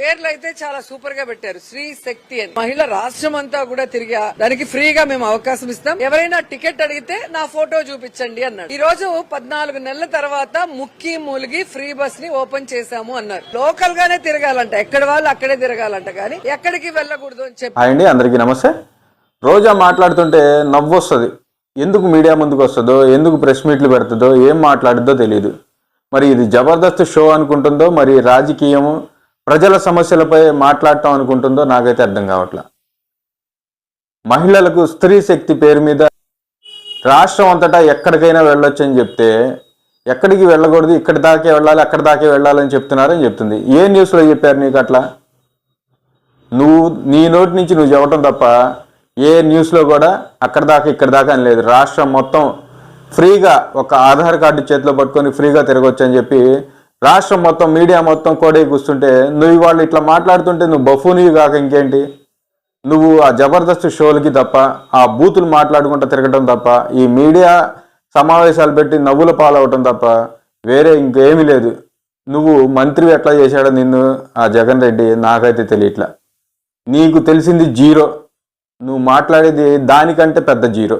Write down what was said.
పేర్లు అయితే చాలా సూపర్గా పెట్టారు. శ్రీ శక్తి అని. మహిళ రాష్ట్రం అంతా కూడా తిరిగా దానికి ఫ్రీగా మేము అవకాశం ఇస్తాం. ఎవరైనా టికెట్ అడిగితే నా ఫోటో చూపించండి అన్నాడు. ఈ రోజు పద్నాలుగు నెలల తర్వాత ముక్కి మూలిగి ఫ్రీ బస్ని ఓపెన్ చేశాము అన్నారు. లోకల్ గానే తిరగాలంట. ఎక్కడ వాళ్ళు అక్కడే తిరగాలంట కానీ ఎక్కడికి వెళ్ళకూడదు అని చెప్పి అండి అందరికీ నమస్తే. రోజా మాట్లాడుతుంటే నవ్వు వస్తుంది ఎందుకు మీడియా ముందుకు వస్తుందో ఎందుకు ప్రెస్ మీట్లు పెడుతుందో ఏం మాట్లాడుద్దో తెలియదు మరి ఇది జబర్దస్త్ షో అనుకుంటుందో మరి రాజకీయము ప్రజల సమస్యలపై మాట్లాడటం అనుకుంటుందో నాకైతే అర్థం కావట్లా. మహిళలకు స్త్రీ శక్తి పేరు మీద రాష్ట్రం అంతటా ఎక్కడికైనా వెళ్ళొచ్చు అని చెప్తే ఎక్కడికి వెళ్ళకూడదు ఇక్కడి దాకే వెళ్ళాలి అక్కడి దాకే వెళ్ళాలని చెప్తున్నారని చెప్తుంది. ఏ న్యూస్లో చెప్పారు నీకు అట్లా? నువ్వు నీ నోటి నుంచి నువ్వు చెప్పటం తప్ప ఏ న్యూస్లో కూడా అక్కడ దాకా ఇక్కడ దాకా అని లేదు. రాష్ట్రం మొత్తం ఫ్రీగా ఒక ఆధార్ కార్డు చేతిలో పట్టుకొని ఫ్రీగా తిరగొచ్చు అని చెప్పి రాష్ట్రం మొత్తం మీడియా మొత్తం కోడే కూస్తుంటే నువ్వు వాళ్ళు ఇట్లా మాట్లాడుతుంటే నువ్వు బఫూనివి కాక ఇంకేంటి? నువ్వు ఆ జబర్దస్త్ షోలకి తప్ప ఆ బూతులు మాట్లాడుకుంటూ తిరగటం తప్ప ఈ మీడియా సమావేశాలు పెట్టి నవ్వుల పాలవటం తప్ప వేరే ఇంకేమీ లేదు. నువ్వు మంత్రి ఎట్లా చేశాడో నిన్ను ఆ జగన్ రెడ్డి నాకైతే తెలియట్లా. నీకు తెలిసింది జీరో. నువ్వు మాట్లాడేది దానికంటే పెద్ద జీరో.